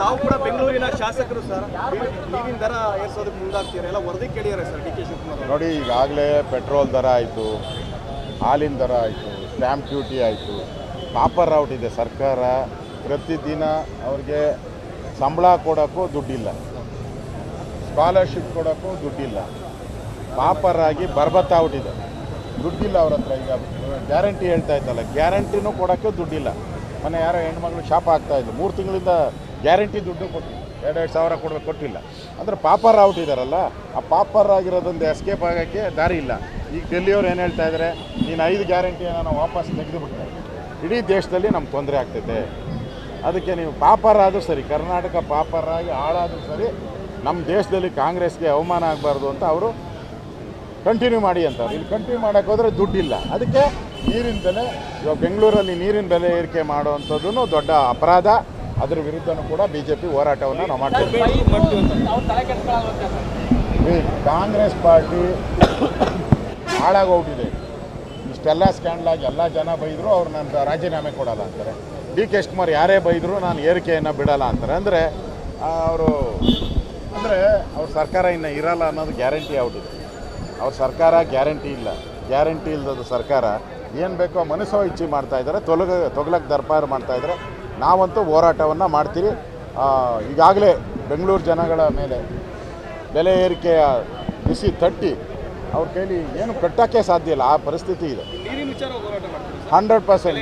ತಾವು ಕೂಡ ಬೆಂಗಳೂರಿನ ಶಾಸಕರು ಸರ್. ನೀರಿನ ದರ ಏರ್ಸೋದಕ್ಕೆ ಮುಂದಾಗ್ತೀರಾ? ಎಲ್ಲ ವರದಿ ಕೇಳಿದಾರೆ ಸರ್ ಡಿ ಕೆ ಶಿವಕುಮಾರ್ ನೋಡಿ, ಈಗಾಗಲೇ ಪೆಟ್ರೋಲ್ ದರ ಆಯಿತು, ಹಾಲಿನ ದರ ಆಯಿತು, ಸ್ಟ್ಯಾಂಪ್ ಡ್ಯೂಟಿ ಆಯಿತು ಪಾಪರ್ ಔಟ್ ಇದೆ. ಸರ್ಕಾರ ಪ್ರತಿದಿನ ಅವ್ರಿಗೆ ಸಂಬಳ ಕೊಡೋಕ್ಕೂ ದುಡ್ಡಿಲ್ಲ. ಸ್ಕಾಲರ್ಶಿಪ್ ಕೊಡೋಕ್ಕೂ ದುಡ್ಡಿಲ್ಲ. ಪಾಪರ್ ಆಗಿ ಬರ್ಬತ್ತಾಗ್ಬಿಟ್ಟಿದೆ ದುಡ್ಡಿಲ್ಲ ಅವ್ರ ಹತ್ರ ಈಗ. ಗ್ಯಾರಂಟಿ ಹೇಳ್ತಾ ಇದ್ದಲ್ಲ, ಗ್ಯಾರಂಟಿನೂ ಕೊಡೋಕ್ಕೆ ದುಡ್ಡಿಲ್ಲ. ಮನೆ ಯಾರೋ ಹೆಣ್ಮಗಳು ಶಾಪ ಆಗ್ತಾಯಿದ್ರು ಮೂರು ತಿಂಗಳಿಂದ ಗ್ಯಾರಂಟಿ ದುಡ್ಡು ಕೊಟ್ಟಿಲ್ಲ ಎರಡೆರಡು ಸಾವಿರ ಕೊಡಬೇಕು, ಕೊಟ್ಟಿಲ್ಲ. ಅಂದರೆ ಪಾಪರ್ ಔಟ್ ಇದ್ದಾರಲ್ಲ ಆ ಪಾಪರ್ ಆಗಿರೋದೊಂದು ಎಸ್ಕೇಪ್ ಆಗೋಕ್ಕೆ ದಾರಿ ಇಲ್ಲ. ಈಗ ಡೆಲ್ಲಿಯವ್ರು ಏನು ಹೇಳ್ತಾ ಇದ್ದಾರೆ ನೀನು ಐದು ಗ್ಯಾರಂಟಿಯನ್ನು ನಾವು ವಾಪಸ್ ತೆಗೆದುಬಿಟ್ಟೆ ಇಡೀ ದೇಶದಲ್ಲಿ ನಮ್ಗೆ ತೊಂದರೆ ಆಗ್ತೈತೆ. ಅದಕ್ಕೆ ನೀವು ಪಾಪರ್ ಆದರೂ ಸರಿ, ಕರ್ನಾಟಕ ಪಾಪರ್ ಆಗಿ ಹಾಳಾದರೂ ಸರಿ ನಮ್ಮ ದೇಶದಲ್ಲಿ ಕಾಂಗ್ರೆಸ್ಗೆ ಅವಮಾನ ಆಗಬಾರ್ದು ಅಂತ ಅವರು ಕಂಟಿನ್ಯೂ ಮಾಡಿ ಅಂತ. ಇಲ್ಲಿ ಕಂಟಿನ್ಯೂ ಮಾಡೋಕೆ ಹೋದರೆ ದುಡ್ಡಿಲ್ಲ. ಅದಕ್ಕೆ ನೀರಿನ ಬೆಲೆ ಇವಾಗ ಬೆಂಗಳೂರಲ್ಲಿ ನೀರಿನ ಬೆಲೆ ಏರಿಕೆ ಮಾಡುವಂಥದ್ದು ದೊಡ್ಡ ಅಪರಾಧ. ಅದ್ರ ವಿರುದ್ಧನೂ ಕೂಡ ಬಿ ಜೆ ಪಿ ಹೋರಾಟವನ್ನು ನಾವು ಮಾಡ್ತೀವಿ ಕಾಂಗ್ರೆಸ್ ಪಾರ್ಟಿ ಹಾಳಾಗೋಗ್ಬಿಟ್ಟಿದೆ. ಇಷ್ಟೆಲ್ಲ ಸ್ಕ್ಯಾಂಡಲ್ ಆಗಿ ಎಲ್ಲ ಜನ ಬೈದರು ಅವ್ರು ನಾನು ರಾಜೀನಾಮೆ ಕೊಡಲ್ಲ ಅಂತಾರೆ. ಡಿ ಕೆ ಶಿವಕುಮಾರ್ ಯಾರೇ ಬೈದರೂ ನಾನು ಏರಿಕೆಯನ್ನು ಬಿಡಲ್ಲ ಅಂತಾರೆ. ಅಂದರೆ ಅವರು ಅಂದರೆ ಅವ್ರ ಸರ್ಕಾರ ಇನ್ನು ಇರಲ್ಲ ಅನ್ನೋದು ಗ್ಯಾರಂಟಿ ಆಗ್ಬಿಟ್ಟಿದೆ. ಅವ್ರ ಸರ್ಕಾರ ಗ್ಯಾರಂಟಿ ಇಲ್ಲ. ಗ್ಯಾರಂಟಿ ಇಲ್ಲದ ಸರ್ಕಾರ ಏನು ಬೇಕೋ ಮನಸ್ಸೋ ಇಚ್ಛೆ ಮಾಡ್ತಾ ಇದ್ದಾರೆ, ತೊಲಗ ತೊಗಲಕ್ಕೆ ದರ್ಪಾರು ಮಾಡ್ತಾ ಇದ್ದಾರೆ. ನಾವಂತೂ ಹೋರಾಟವನ್ನು ಮಾಡ್ತೀವಿ ಈಗಾಗಲೇ ಬೆಂಗಳೂರು ಜನಗಳ ಮೇಲೆ ಬೆಲೆ ಏರಿಕೆಯ ಬಿಸಿ ತಟ್ಟಿ ಅವ್ರ ಕೈಲಿ ಏನು ಕಟ್ಟೋಕ್ಕೆ ಸಾಧ್ಯ ಇಲ್ಲ ಆ ಪರಿಸ್ಥಿತಿ ಇದೆ. ಹಂಡ್ರೆಡ್ ಪರ್ಸೆಂಟ್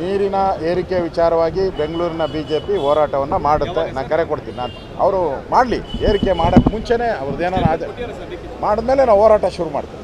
ನೀರಿನ ಏರಿಕೆ ವಿಚಾರವಾಗಿ ಬೆಂಗಳೂರಿನ ಬಿ ಜೆ ಪಿ ಹೋರಾಟವನ್ನು ಮಾಡುತ್ತೆ. ನಾನು ಕರೆ ಕೊಡ್ತೀನಿ. ನಾನು ಅವರು ಮಾಡಲಿ ಏರಿಕೆ ಮಾಡೋಕ್ಕೆ ಮುಂಚೆನೇ ಅವ್ರದ್ದು ಏನಾರು ಆದ ಮಾಡಿದ್ಮೇಲೆ ನಾವು ಹೋರಾಟ ಶುರು ಮಾಡ್ತೀವಿ.